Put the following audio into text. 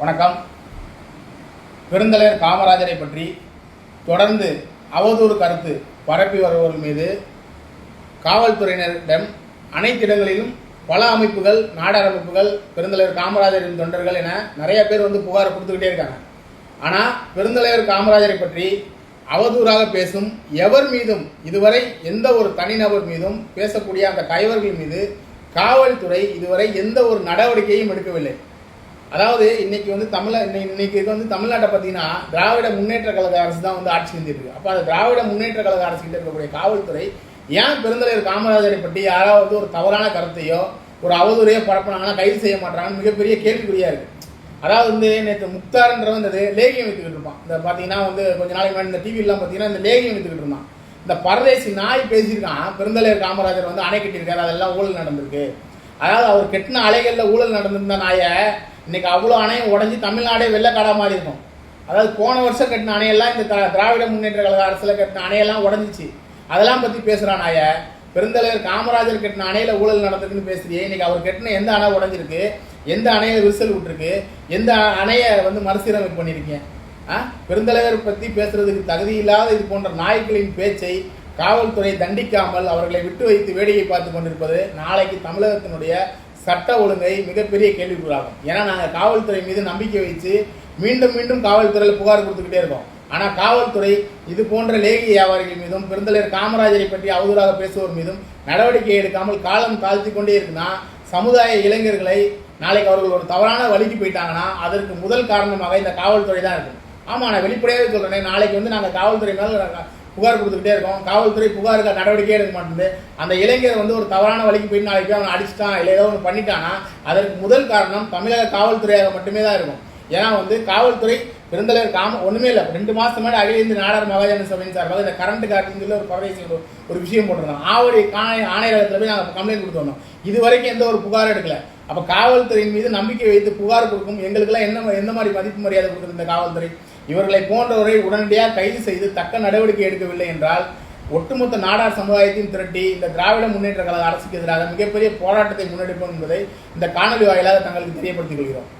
வணக்கம். பெருந்தலைவர் காமராஜரை பற்றி தொடர்ந்து அவதூறு கருத்து பரப்பி வருபவர்கள் மீது காவல்துறையினரிடம் அனைத்து இடங்களிலும் பல அமைப்புகள் நாடார் அமைப்புகள் பெருந்தலைவர் காமராஜரின் தொண்டர்கள் என நிறைய பேர் வந்து புகார் கொடுத்துக்கிட்டே இருக்காங்க. ஆனால் பெருந்தலைவர் காமராஜரை பற்றி அவதூறாக பேசும் எவர் மீதும் இதுவரை எந்த ஒரு தனிநபர் மீதும் பேசக்கூடிய அந்த கைவர்கள் மீது காவல்துறை இதுவரை எந்த ஒரு நடவடிக்கையும் எடுக்கவில்லை. அதாவது இன்னைக்கு வந்து தமிழ இன்னைக்கு இது வந்து தமிழ்நாட்டை பார்த்தீங்கன்னா திராவிட முன்னேற்ற கழக அரசு தான் வந்து ஆட்சி செஞ்சிருக்கு அப்போ அந்த திராவிட முன்னேற்ற கழக அரசு கிட்ட இருக்கக்கூடிய காவல்துறை ஏன் பெருந்தலைவர் காமராஜரை பற்றி யாராவது ஒரு தவறான கருத்தையோ ஒரு அவதூறையோ பரப்புனாங்கன்னா கைது செய்ய மாட்டாங்கன்னு மிகப்பெரிய கேள்விக்குறியாக இருக்குது அதாவது வந்து நேற்று முக்தார்ன்றவன் இந்த லேகியம் வித்துக்கிட்டு இருப்பான். இந்த பார்த்தீங்கன்னா வந்து கொஞ்ச நாளைக்கு முன்னாடி இந்த டிவிலாம் பார்த்தீங்கன்னா இந்த லேகியம் வித்துக்கிட்டு இருந்தான். இந்த பரதேசி நாய் பேசியிருக்கான். பெருந்தலைவர் காமராஜர் வந்து அணை கட்டியிருக்காரு. அதெல்லாம் ஊழல் நடந்திருக்கு. அதாவது அவர் கெட்டின அலைகளில் ஊழல் நடந்திருந்த நாயை இன்னைக்கு அவ்வளோ அணையும் உடஞ்சி தமிழ்நாடே வெள்ளக்காடாக மாதிரி இருக்கும். அதாவது போன வருஷம் கட்டின அணையெல்லாம் இந்த திராவிட முன்னேற்ற கழக அரசில் கட்டின அணையெல்லாம் உடஞ்சிச்சு. அதெல்லாம் பற்றி பேசுகிறான் நாயை. பெருந்தலைவர் காமராஜர் கட்டின அணையில் ஊழல் நடந்திருக்குன்னு பேசுறியே. இன்னைக்கு அவர் கட்டின எந்த அணை உடஞ்சிருக்கு? எந்த அணையை விரிசல் விட்டுருக்கு? எந்த அணையை வந்து மறுசீரமைப்பு பண்ணியிருக்கேன் பெருந்தலைவர் பற்றி பேசுறதுக்கு தகுதி இல்லாத இது போன்ற நாய்களின் பேச்சை காவல்துறை தண்டிக்காமல் அவர்களை விட்டு வைத்து வேடிக்கை பார்த்து கொண்டிருப்பது நாளைக்கு தமிழகத்தினுடைய சட்ட ஒழுங்கை மிகப்பெரிய கேள்விக்குள்ளாகும் ஏன்னா நாங்கள் காவல்துறை மீது நம்பிக்கை வைத்து மீண்டும் மீண்டும் காவல்துறையில் புகார் கொடுத்துக்கிட்டே இருக்கோம். ஆனால் காவல்துறை இது போன்ற லேகி வியாபாரிகள் மீதும் பெருந்தலைவர் காமராஜரை பற்றி அவதூறாக பேசுவோர் மீதும் நடவடிக்கை எடுக்காமல் காலம் தாழ்த்தி கொண்டே இருக்குன்னா சமுதாய இளைஞர்களை நாளைக்கு அவர்கள் ஒரு தவறான வழிக்கு போயிட்டாங்கன்னா அதற்கு முதல் காரணமாக இந்த காவல்துறை தான் இருக்கும். ஆமாம் நான் வெளிப்படையாகவே சொல்கிறேன் நாளைக்கு வந்து நாங்கள் காவல்துறை மேலே புகார் கொடுத்துக்கிட்டே இருக்கோம். காவல்துறை புகாருக்கு நடவடிக்கையே எடுக்க மாட்டேங்குது. அந்த இளைஞர் வந்து ஒரு தவறான வழிக்கு போய் நாளைக்கு போய் அவனை அடிச்சிட்டான் இல்லை ஏதோ ஒன்று பண்ணிட்டானா அதற்கு முதல் காரணம் தமிழக காவல்துறையாக மட்டுமே தான் இருக்கும். ஏன்னா வந்து காவல்துறை பெருந்தலைவர் காம ஒன்றுமே இல்லை. ரெண்டு மாதம் மேலே அகில இந்திய நாடார் மகாஜன சபையின் சார்பாக இந்த கரண்ட் காட்டுன்னு சொல்லி ஒரு பறவை ஒரு- ஒரு விஷயம் போட்டிருந்தோம் ஆவடி ஆணை ஆணையரகத்தில் போய் நாங்கள் கம்ப்ளைண்ட் கொடுத்து வந்தோம். இது வரைக்கும் எந்த ஒரு புகாரும் எடுக்கல. அப்போ காவல்துறையின் மீது நம்பிக்கை வைத்து புகார் கொடுக்கும் எங்களுக்கெல்லாம் என்ன எந்த மாதிரி மதிப்பு மரியாதை கொடுக்குது காவல்துறை? இவர்களை போன்றவரை உடனடியாக கைது செய்து தக்க நடவடிக்கை எடுக்கவில்லை என்றால் ஒட்டுமொத்த நாடார் சமுதாயத்தையும் திரட்டி இந்த திராவிட முன்னேற்ற கழக அரசுக்கு எதிராக மிகப்பெரிய போராட்டத்தை முன்னெடுப்போம் என்பதை இந்த காணொலி வாயிலாக தங்களுக்கு தெரியப்படுத்திக் கொள்கிறோம்.